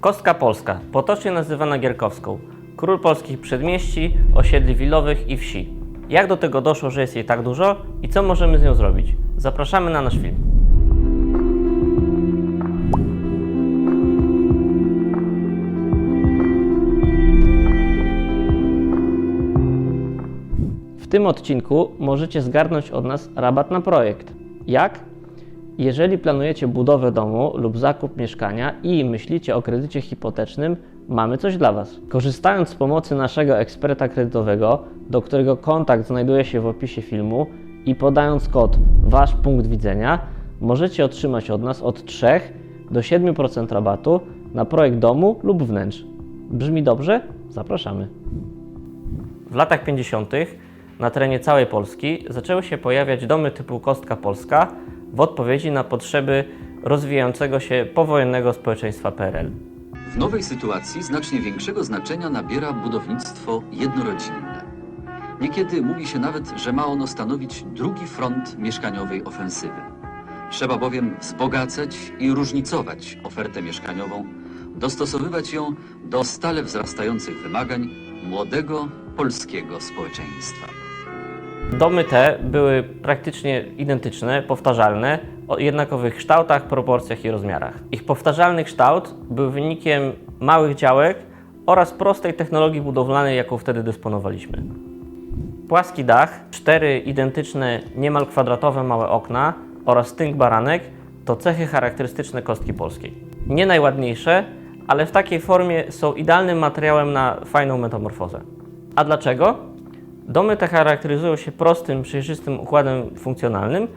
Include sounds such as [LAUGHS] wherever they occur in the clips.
Kostka Polska, potocznie nazywana Gierkowską. Król polskich przedmieści, osiedli wilowych i wsi. Jak do tego doszło, że jest jej tak dużo i co możemy z nią zrobić? Zapraszamy na nasz film. W tym odcinku możecie zgarnąć od nas rabat na projekt. Jak? Jeżeli planujecie budowę domu lub zakup mieszkania i myślicie o kredycie hipotecznym, mamy coś dla Was. Korzystając z pomocy naszego eksperta kredytowego, do którego kontakt znajduje się w opisie filmu i podając kod Wasz punkt widzenia, możecie otrzymać od nas od 3 do 7% rabatu na projekt domu lub wnętrz. Brzmi dobrze? Zapraszamy. W latach 50. na terenie całej Polski zaczęły się pojawiać domy typu Kostka Polska w odpowiedzi na potrzeby rozwijającego się powojennego społeczeństwa PRL. W nowej sytuacji znacznie większego znaczenia nabiera budownictwo jednorodzinne. Niekiedy mówi się nawet, że ma ono stanowić drugi front mieszkaniowej ofensywy. Trzeba bowiem wzbogacać i różnicować ofertę mieszkaniową, dostosowywać ją do stale wzrastających wymagań młodego polskiego społeczeństwa. Domy te były praktycznie identyczne, powtarzalne, o jednakowych kształtach, proporcjach i rozmiarach. Ich powtarzalny kształt był wynikiem małych działek oraz prostej technologii budowlanej, jaką wtedy dysponowaliśmy. Płaski dach, cztery identyczne, niemal kwadratowe małe okna oraz tynk baranek to cechy charakterystyczne kostki polskiej. Nie najładniejsze, ale w takiej formie są idealnym materiałem na fajną metamorfozę. A dlaczego? Domy te charakteryzują się prostym, przejrzystym układem funkcjonalnym,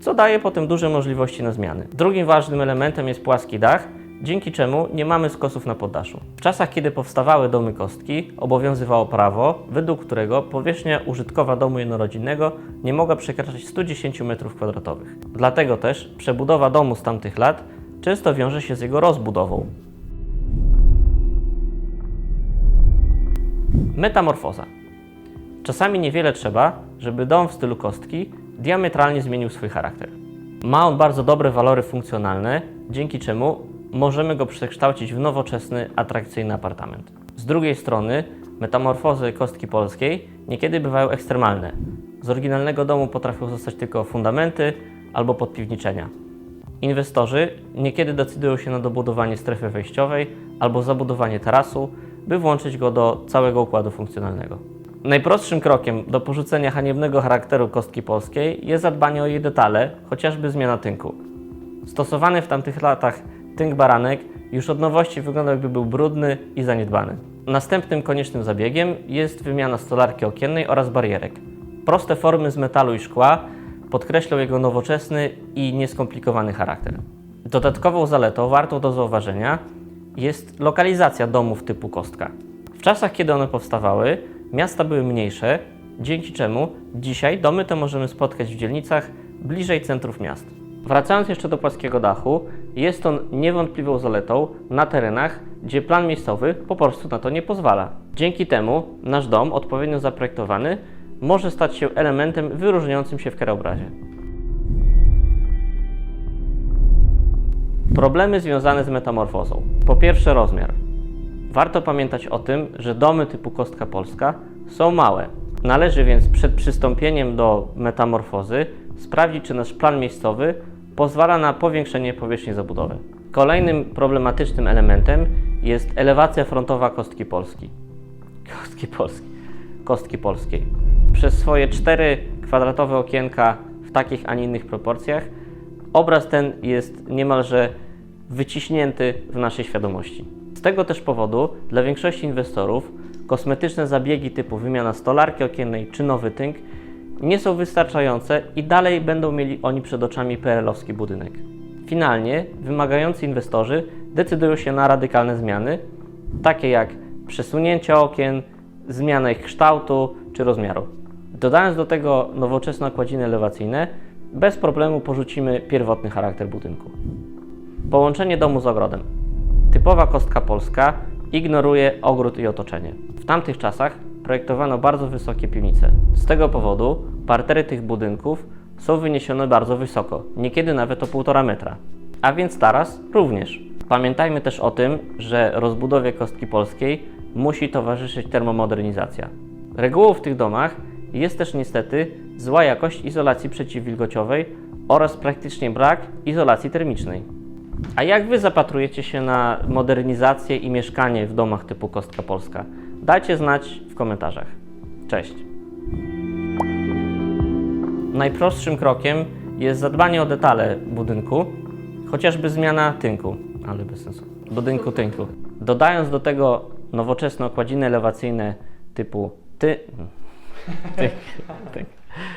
co daje potem duże możliwości na zmiany. Drugim ważnym elementem jest płaski dach, dzięki czemu nie mamy skosów na poddaszu. W czasach, kiedy powstawały domy kostki, obowiązywało prawo, według którego powierzchnia użytkowa domu jednorodzinnego nie mogła przekraczać 110 m2. Dlatego też przebudowa domu z tamtych lat często wiąże się z jego rozbudową. Metamorfoza. Czasami niewiele trzeba, żeby dom w stylu kostki diametralnie zmienił swój charakter. Ma on bardzo dobre walory funkcjonalne, dzięki czemu możemy go przekształcić w nowoczesny, atrakcyjny apartament. Z drugiej strony, metamorfozy kostki polskiej niekiedy bywają ekstremalne. Z oryginalnego domu potrafią zostać tylko fundamenty albo podpiwniczenia. Inwestorzy niekiedy decydują się na dobudowanie strefy wejściowej albo zabudowanie tarasu, by włączyć go do całego układu funkcjonalnego. Najprostszym krokiem do porzucenia haniebnego charakteru kostki polskiej jest zadbanie o jej detale, chociażby zmiana tynku. Stosowany w tamtych latach tynk baranek już od nowości wyglądał jakby był brudny i zaniedbany. Następnym koniecznym zabiegiem jest wymiana stolarki okiennej oraz barierek. Proste formy z metalu i szkła podkreślą jego nowoczesny i nieskomplikowany charakter. Dodatkową zaletą wartą do zauważenia jest lokalizacja domów typu kostka. W czasach, kiedy one powstawały, miasta były mniejsze, dzięki czemu dzisiaj domy te możemy spotkać w dzielnicach bliżej centrów miast. Wracając jeszcze do płaskiego dachu, jest on niewątpliwą zaletą na terenach, gdzie plan miejscowy po prostu na to nie pozwala. Dzięki temu nasz dom, odpowiednio zaprojektowany, może stać się elementem wyróżniającym się w krajobrazie. Problemy związane z metamorfozą. Po pierwsze rozmiar. Warto pamiętać o tym, że domy typu kostka polska są małe. Należy więc przed przystąpieniem do metamorfozy sprawdzić, czy nasz plan miejscowy pozwala na powiększenie powierzchni zabudowy. Kolejnym problematycznym elementem jest elewacja frontowa kostki polskiej. Kostki polskiej. Kostki polskiej. Przez swoje cztery kwadratowe okienka w takich, a nie innych proporcjach, obraz ten jest niemalże wyciśnięty w naszej świadomości. Z tego też powodu dla większości inwestorów kosmetyczne zabiegi typu wymiana stolarki okiennej czy nowy tynk nie są wystarczające i dalej będą mieli oni przed oczami PRL-owski budynek. Finalnie wymagający inwestorzy decydują się na radykalne zmiany, takie jak przesunięcie okien, zmiana ich kształtu czy rozmiaru. Dodając do tego nowoczesne okładziny elewacyjne, bez problemu porzucimy pierwotny charakter budynku. Połączenie domu z ogrodem. Typowa kostka polska ignoruje ogród i otoczenie. W tamtych czasach projektowano bardzo wysokie piwnice. Z tego powodu partery tych budynków są wyniesione bardzo wysoko, niekiedy nawet o 1,5 metra. A więc taras również. Pamiętajmy też o tym, że rozbudowie kostki polskiej musi towarzyszyć termomodernizacja. Regułą w tych domach jest też niestety zła jakość izolacji przeciwwilgociowej oraz praktycznie brak izolacji termicznej. A jak Wy zapatrujecie się na modernizację i mieszkanie w domach typu Kostka Polska? Dajcie znać w komentarzach. Cześć! Najprostszym krokiem jest zadbanie o detale budynku, chociażby zmiana tynku, ale bez sensu. Budynku tynku. Dodając do tego nowoczesne okładziny elewacyjne typu ty... [LAUGHS]